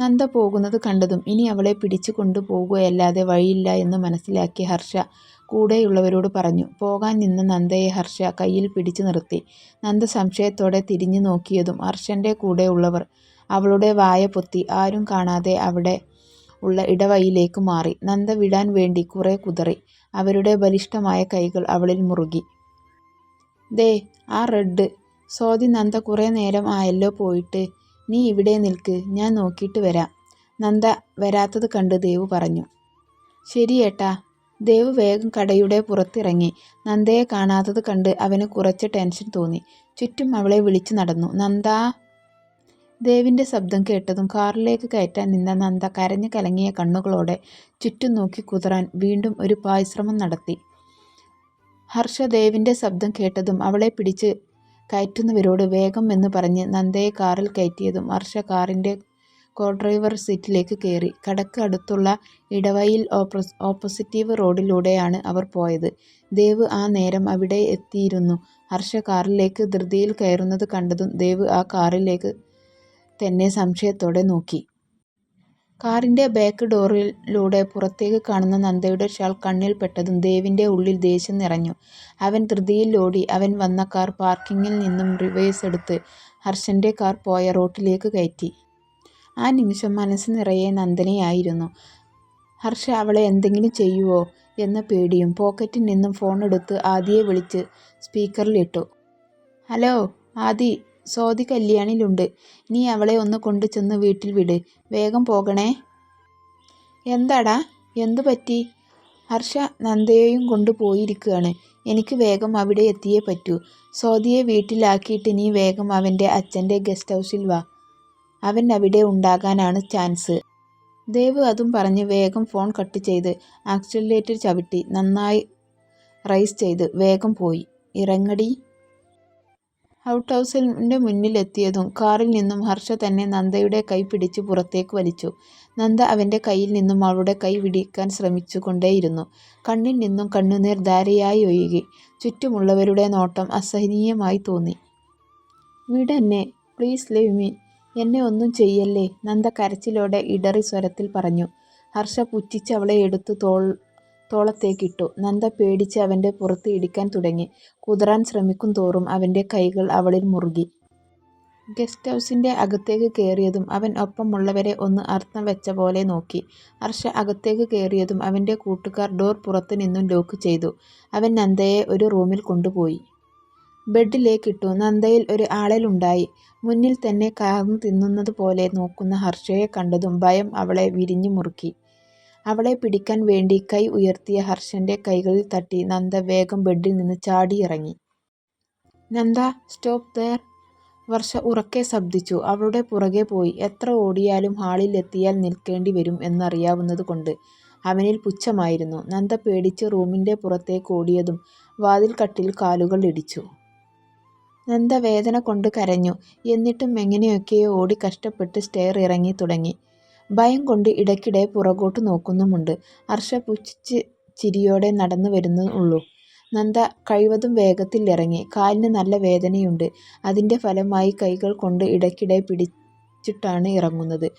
നന്ദ പോകുന്നത് കണ്ടതും ഇനി അവളെ പിടിച്ചു കൊണ്ടുപോകുകയല്ലാതെ വഴിയില്ല എന്ന് മനസ്സിലാക്കിയ ഹർഷ കൂടെയുള്ളവരോട് പറഞ്ഞു. പോകാൻ നിന്ന നന്ദയെ ഹർഷ കയ്യിൽ പിടിച്ചു നിർത്തി. നന്ദ സംശയത്തോടെ തിരിഞ്ഞു നോക്കിയതും ഹർഷന്റെ കൂടെയുള്ളവർ അവളുടെ വായ പൊത്തി ആരും കാണാതെ അവിടെ ഉള്ള ഇടവയിലേക്ക് മാറി. നന്ദ വിടാൻ വേണ്ടി കുറെ കുതറി. അവരുടെ ബലിഷ്ഠമായ കൈകൾ അവളിൽ മുറുകി. ദേ ആ റെഡ്. സോദി നന്ദ കുറേ നേരം ആയല്ലോ പോയിട്ട്. നീ ഇവിടെ നിൽക്ക്. ഞാൻ നോക്കിയിട്ട് വരാം. നന്ദ വരാത്തത് കണ്ട് ദേവു പറഞ്ഞു. ശരി ഏട്ടാ. ദേവു വേഗം കടയുടെ പുറത്തിറങ്ങി. നന്ദയെ കാണാത്തത് കണ്ട് അവന് കുറച്ച് ടെൻഷൻ തോന്നി. ചുറ്റും അവളെ വിളിച്ചു നടന്നു. നന്ദ ദേവിന്റെ ശബ്ദം കേട്ടതും കാറിലേക്ക് കയറ്റാൻ നിന്ന നന്ദ കരഞ്ഞു കലങ്ങിയ കണ്ണുകളോടെ ചുറ്റും നോക്കി കുതിരാൻ വീണ്ടും ഒരു പായശ്രമം നടത്തി. ഹർഷ ദേവിന്റെ ശബ്ദം കേട്ടതും അവളെ പിടിച്ച് കയറ്റുന്നവരോട് വേഗം എന്ന് പറഞ്ഞ് നന്ദയെ കാറിൽ കയറ്റിയതും ഹർഷ കോ ഡ്രൈവർ സീറ്റിലേക്ക് കയറി. കടക്ക് അടുത്തുള്ള ഇടവയിൽ ഓപ്പസ് ഓപ്പോസിറ്റീവ് റോഡിലൂടെയാണ് അവർ പോയത്. ദേവ് ആ നേരം അവിടെ എത്തിയിരുന്നു. ഹർഷ കാറിലേക്ക് ധൃതിയിൽ കയറുന്നത് കണ്ടതും ദേവ് ആ കാറിലേക്ക് തന്നെ സംശയത്തോടെ നോക്കി. കാറിന്റെ ബാക്ക് ഡോറിലൂടെ പുറത്തേക്ക് കാണുന്ന നന്ദയുടെ ഷാൾ കണ്ണിൽ പെട്ടതും ദേവിന്റെ ഉള്ളിൽ ദേഷ്യം നിറഞ്ഞു. അവൻ ധൃതിയിൽ ഓടി അവൻ വന്ന കാർ പാർക്കിങ്ങിൽ നിന്നും റിവേഴ്സ് എടുത്ത് ഹർഷന്റെ കാർ പോയ റോഡിലേക്ക് കയറ്റി. ആ നിമിഷം മനസ്സ് നിറയെ നന്ദനയായിരുന്നു. ഹർഷ അവളെ എന്തെങ്കിലും ചെയ്യുവോ എന്ന പേടിയും. പോക്കറ്റിൽ നിന്നും ഫോൺ എടുത്ത് ആദിയെ വിളിച്ച് സ്പീക്കറിലിട്ടു. ഹലോ ആദി സോദി കല്യാണിലുണ്ട്. നീ അവളെ ഒന്ന് കൊണ്ടു ചെന്ന് വീട്ടിൽ വിട്. വേഗം പോകണേ. എന്താടാ എന്തു പറ്റി? ഹർഷ നന്ദയെയും കൊണ്ട് പോയിരിക്കുകയാണ് എനിക്ക് വേഗം അവിടെ എത്തിയേ പറ്റൂ. സ്വാതിയെ വീട്ടിലാക്കിയിട്ട് നീ വേഗം അവന്റെ അച്ഛന്റെ ഗസ്റ്റ് ഹൗസിൽ വാ. അവൻ അവിടെ ഉണ്ടാകാനാണ് ചാൻസ്. ദേവ് അതും പറഞ്ഞ് വേഗം ഫോൺ കട്ട് ചെയ്ത് ആക്സിലേറ്റർ ചവിട്ടി നന്നായി റൈസ് ചെയ്ത് വേഗം പോയി. ഇറങ്ങടീ. ഔട്ട് ഹൗസിന്റെ മുന്നിലെത്തിയതും കാറിൽ നിന്നും ഹർഷ തന്നെ നന്ദയുടെ കൈ പിടിച്ച് പുറത്തേക്ക് വലിച്ചു. നന്ദ അവന്റെ കയ്യിൽ നിന്നും അവളുടെ കൈ പിടിക്കാൻ ശ്രമിച്ചു കൊണ്ടേയിരുന്നു. കണ്ണിൽ നിന്നും കണ്ണുനീർ ധാരയായി ഒഴുകി. ചുറ്റുമുള്ളവരുടെ നോട്ടം അസഹനീയമായി തോന്നി. വിടന്നെ പ്ലീസ് ലിവ് മീ. എന്നെ ഒന്നും ചെയ്യല്ലേ നന്ദ കരച്ചിലോടെ ഇടറി സ്വരത്തിൽ പറഞ്ഞു. ഹർഷ പുച്ഛിച്ച് അവളെ എടുത്ത് തോളത്തേക്കിട്ടു. നന്ദ പേടിച്ച് അവന്റെ പുറത്ത് ഇടിക്കാൻ തുടങ്ങി. കുതിരാൻ ശ്രമിക്കും തോറും അവന്റെ കൈകൾ അവളിൽ മുറുകി. ഗസ്റ്റ് ഹൗസിന്റെ അകത്തേക്ക് കയറിയതും അവൻ ഒപ്പമുള്ളവരെ ഒന്ന് അർത്ഥം വെച്ച പോലെ നോക്കി. ഹർഷ അകത്തേക്ക് കയറിയതും അവന്റെ കൂട്ടുകാർ ഡോർ പുറത്ത് നിന്നും ലോക്ക് ചെയ്തു. അവൻ നന്ദയെ ഒരു റൂമിൽ കൊണ്ടുപോയി. ബെഡിലേക്കിട്ടു. നന്ദയിൽ ഒരു ആളലുണ്ടായി. മുന്നിൽ തന്നെ കാർന്നു തിന്നുന്നത് പോലെ നോക്കുന്ന ഹർഷയെ കണ്ടതും ഭയം അവളെ വിരിഞ്ഞു മുറുക്കി. അവളെ പിടിക്കാൻ വേണ്ടി കൈ ഉയർത്തിയ ഹർഷന്റെ കൈകളിൽ തട്ടി നന്ദ വേഗം ബെഡിൽ നിന്ന് ചാടിയിറങ്ങി. Nanda stop there. വർഷ ഉറക്കെ ശബ്ദിച്ചു. അവളുടെ പുറകെ പോയി. എത്ര ഓടിയാലും ഹാളിൽ എത്തിയാൽ നിൽക്കേണ്ടി വരും എന്നറിയാവുന്നത് കൊണ്ട് അവനിൽ പുച്ഛമായിരുന്നു. നന്ദ പേടിച്ച് റൂമിന്റെ പുറത്തേക്ക് ഓടിയതും വാതിൽക്കട്ടിൽ കാലുകൾ ഇടിച്ചു. നന്ദ വേദന കൊണ്ട് കരഞ്ഞു. എന്നിട്ടും എങ്ങനെയൊക്കെയോ ഓടി കഷ്ടപ്പെട്ട് സ്റ്റെയർ ഇറങ്ങി തുടങ്ങി. ഭയം കൊണ്ട് ഇടയ്ക്കിടെ പുറകോട്ട് നോക്കുന്നുമുണ്ട്. ഹർഷ പുച്ഛിച്ച് ചിരിയോടെ നടന്നു വരുന്നേ ഉള്ളൂ. നന്ദ കഴിവതും വേഗത്തിൽ ഇറങ്ങി. കാലിന് നല്ല വേദനയുണ്ട്. അതിന്റെ ഫലമായി കൈകൾ കൊണ്ട് ഇടയ്ക്കിടെ പിടിച്ചിട്ടാണ് ഇറങ്ങുന്നത്.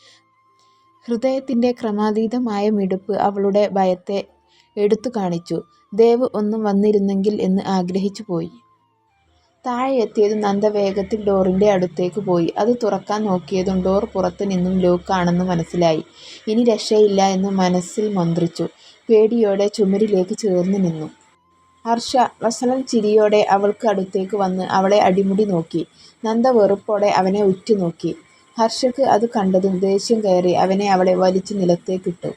ഹൃദയത്തിന്റെ ക്രമാതീതമായ മിടുപ്പ് അവളുടെ ഭയത്തെ എടുത്തു കാണിച്ചു. ദേവ് ഒന്ന് വന്നിരുന്നെങ്കിൽ എന്ന് ആഗ്രഹിച്ചു പോയി. താഴെ എത്തിയതും നന്ദ വേഗത്തിൽ ഡോറിന്റെ അടുത്തേക്ക് പോയി. അത് തുറക്കാൻ നോക്കിയതും ഡോർ പുറത്ത് നിന്നും ലോക്കാണെന്ന് മനസ്സിലായി. ഇനി രക്ഷയില്ല എന്ന് മനസ്സിൽ മന്ത്രിച്ചു. പേടിയോടെ ചുമരിലേക്ക് ചേർന്ന് നിന്നു. ഹർഷ വസനൽ ചിരിയോടെ അവൾക്ക് അടുത്തേക്ക് വന്ന് അവളെ അടിമുടി നോക്കി. നന്ദ വെറുപ്പോടെ അവനെ ഉറ്റുനോക്കി ഹർഷക്ക് അത് കണ്ടതും ദേഷ്യം കയറി അവനെ അവളെ വലിച്ചു നിലത്തേക്കിട്ടു.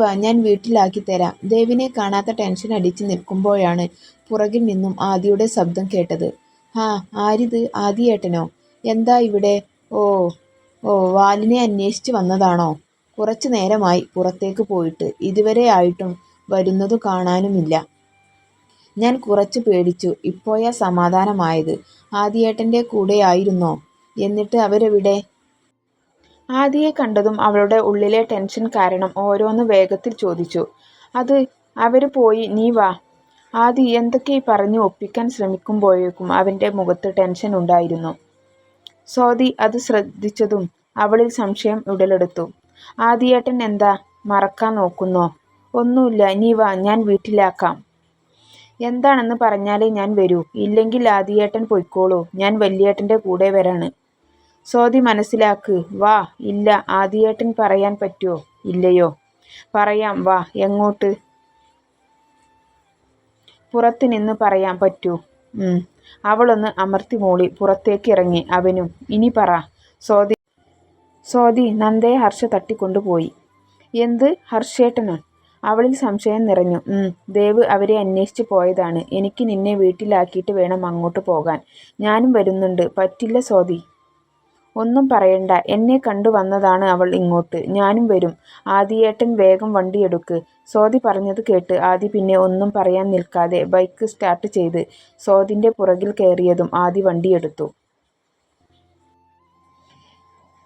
വാ ഞാൻ വീട്ടിലാക്കി തരാം. ദേവിനെ കാണാത്ത ടെൻഷൻ അടിച്ചു നിൽക്കുമ്പോഴാണ് പുറകിൽ നിന്നും ആദിയുടെ ശബ്ദം കേട്ടത്. ഹാ ആരിത് ആദിയേട്ടനോ? എന്താ ഇവിടെ? ഓ ഓ വാലിനെ അന്വേഷിച്ച് വന്നതാണോ? കുറച്ചു നേരമായി പുറത്തേക്ക് പോയിട്ട്. ഇതുവരെ ആയിട്ടും വരുന്നത് കാണാനുമില്ല. ഞാൻ കുറച്ച് പേടിച്ചു. ഇപ്പോയാ സമാധാനമായത്. ആദിയേട്ടന്റെ കൂടെ ആയിരുന്നോ എന്നിട്ട് അവരെവിടെ? ആദിയെ കണ്ടതും അവളുടെ ഉള്ളിലെ ടെൻഷൻ കാരണം ഓരോന്ന് വേഗത്തിൽ ചോദിച്ചു. അത് അവർ പോയി നീ വാ. ആദി എന്തൊക്കെ പറഞ്ഞു ഒപ്പിക്കാൻ ശ്രമിക്കുമ്പോഴേക്കും അവന്റെ മുഖത്ത് ടെൻഷൻ ഉണ്ടായിരുന്നു. സ്വാതി അത് ശ്രദ്ധിച്ചതും അവളിൽ സംശയം ഉടലെടുത്തു. "ആദിയേട്ടൻ എന്താ മറക്കാൻ നോക്കുന്നോ? " ഒന്നുമില്ല നീ വാ, ഞാൻ വീട്ടിലാക്കാം. " "എന്താണെന്ന് പറഞ്ഞാലേ ഞാൻ വരൂ. " "ഇല്ലെങ്കിൽ ആദിയേട്ടൻ പൊയ്ക്കോളൂ. ഞാൻ വല്യേട്ടന്റെ കൂടെ വരാണ്. " "സോദി മനസ്സിലാക്ക്. വാ. " "ഇല്ല. ആദിയേട്ടൻ പറയാൻ പറ്റുമോ " "ഇല്ലയോ? " "പറയാം. വാ. " "എങ്ങോട്ട്? " "പുറത്ത് നിന്ന് പറയാൻ പറ്റൂ. "" അവളൊന്ന് അമർത്തി മൂളി. പുറത്തേക്ക് ഇറങ്ങി അവനും. "ഇനി പറ സോദി. " "സോദി, നന്ദയെ ഹർഷ തട്ടിക്കൊണ്ടുപോയി " "എന്ത്? ഹർഷേട്ടനോ? " അവളിൽ സംശയം നിറഞ്ഞു. "ഉം. ദേവ് അവരെ അന്വേഷിച്ച് പോയതാണ്. എനിക്ക് നിന്നെ വീട്ടിലാക്കിയിട്ട് വേണം അങ്ങോട്ട് പോകാൻ. ഞാനും വരുന്നുണ്ട്. " "പറ്റില്ല സോദി. ഒന്നും പറയണ്ട. എന്നെ കണ്ടു വന്നതാണ് അവൾ ഇങ്ങോട്ട്. ഞാനും വരും. ആദിയേട്ടൻ വേഗം വണ്ടിയെടുക്ക്. " സോദി പറഞ്ഞത് കേട്ട് ആദി പിന്നെ ഒന്നും പറയാൻ നിൽക്കാതെ ബൈക്ക് സ്റ്റാർട്ട് ചെയ്ത് സോദിന്റെ പുറകിൽ കയറിയതും ആദി വണ്ടിയെടുത്തു.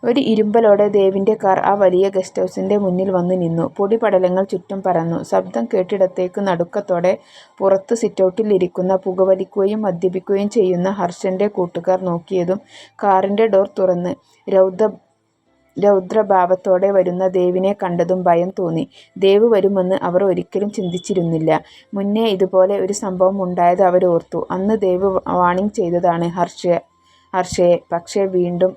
ഒരു ഇരുമ്പലോടെ ദേവിന്റെ കാർ ആ വലിയ ഗസ്റ്റ് ഹൗസിന്റെ മുന്നിൽ വന്നു നിന്നു. പൊടിപടലങ്ങൾ ചുറ്റും പറന്നു ശബ്ദം കേട്ടിടത്തേക്ക് നടുക്കത്തോടെ പുറത്ത് സിറ്റൗട്ടിൽ ഇരിക്കുന്ന പുകവലിക്കുകയും മദ്യപിക്കുകയും ചെയ്യുന്ന ഹർഷന്റെ കൂട്ടുകാർ നോക്കിയതും കാറിന്റെ ഡോർ തുറന്ന് രൗദ്രഭാവത്തോടെ വരുന്ന ദേവിനെ കണ്ടതും ഭയം തോന്നി. ദേവ് വരുമെന്ന് അവർ ഒരിക്കലും ചിന്തിച്ചിരുന്നില്ല. മുന്നേ ഇതുപോലെ ഒരു സംഭവം ഉണ്ടായത് അവരോർത്തു. അന്ന് ദേവ് വാണിംഗ് ചെയ്തതാണ് ഹർഷയെ. പക്ഷേ വീണ്ടും.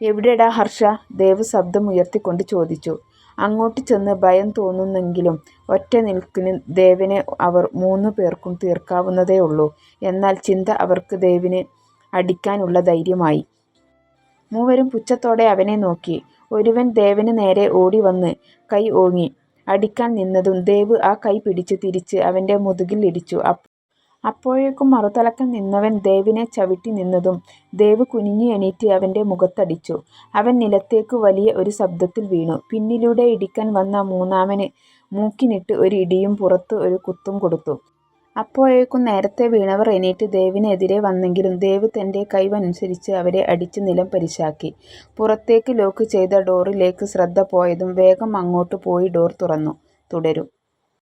"എവിടെടാ ഹർഷ? " ദേവ് ശബ്ദം ഉയർത്തിക്കൊണ്ട് ചോദിച്ചു. അങ്ങോട്ട് ചെന്ന് ഭയം തോന്നുന്നെങ്കിലും ഒറ്റ നിൽക്കിന് ദേവിനെ അവർ മൂന്നു പേർക്കും തീർക്കാവുന്നതേ ഉള്ളൂ. എന്നാൽ ചിന്ത അവർക്ക് ദേവിന് അടിക്കാനുള്ള ധൈര്യമായി. മൂവരും പുച്ഛത്തോടെ അവനെ നോക്കി. ഒരുവൻ ദേവന് നേരെ ഓടി വന്ന് കൈ ഓങ്ങി അടിക്കാൻ നിന്നതും ദേവ് ആ കൈ പിടിച്ച് തിരിച്ച് അവന്റെ മുതുകിൽ ഇടിച്ചു. അപ്പോഴേക്കും മറുതലക്കൽ നിന്നവൻ ദേവിനെ ചവിട്ടി നിന്നതും ദേവ് കുനിഞ്ഞു എണീറ്റ് അവന്റെ മുഖത്തടിച്ചു. അവൻ നിലത്തേക്ക് വലിയ ഒരു ശബ്ദത്തിൽ വീണു. പിന്നിലൂടെ ഇടിക്കാൻ വന്ന മൂന്നാമന് മൂക്കിനിട്ട് ഒരു ഇടിയും പുറത്ത് ഒരു കുത്തും കൊടുത്തു. അപ്പോഴേക്കും നേരത്തെ വീണവർ എണീറ്റ് ദേവിനെതിരെ വന്നെങ്കിലും ദേവ് തന്റെ കൈവനുസരിച്ച് അവരെ അടിച്ച് നിലം പരിശാക്കി പുറത്തേക്ക് ലോക്ക് ചെയ്ത ഡോറിലേക്ക് ശ്രദ്ധ പോയതും വേഗം അങ്ങോട്ട് പോയി ഡോർ തുറന്നു. തുടരും.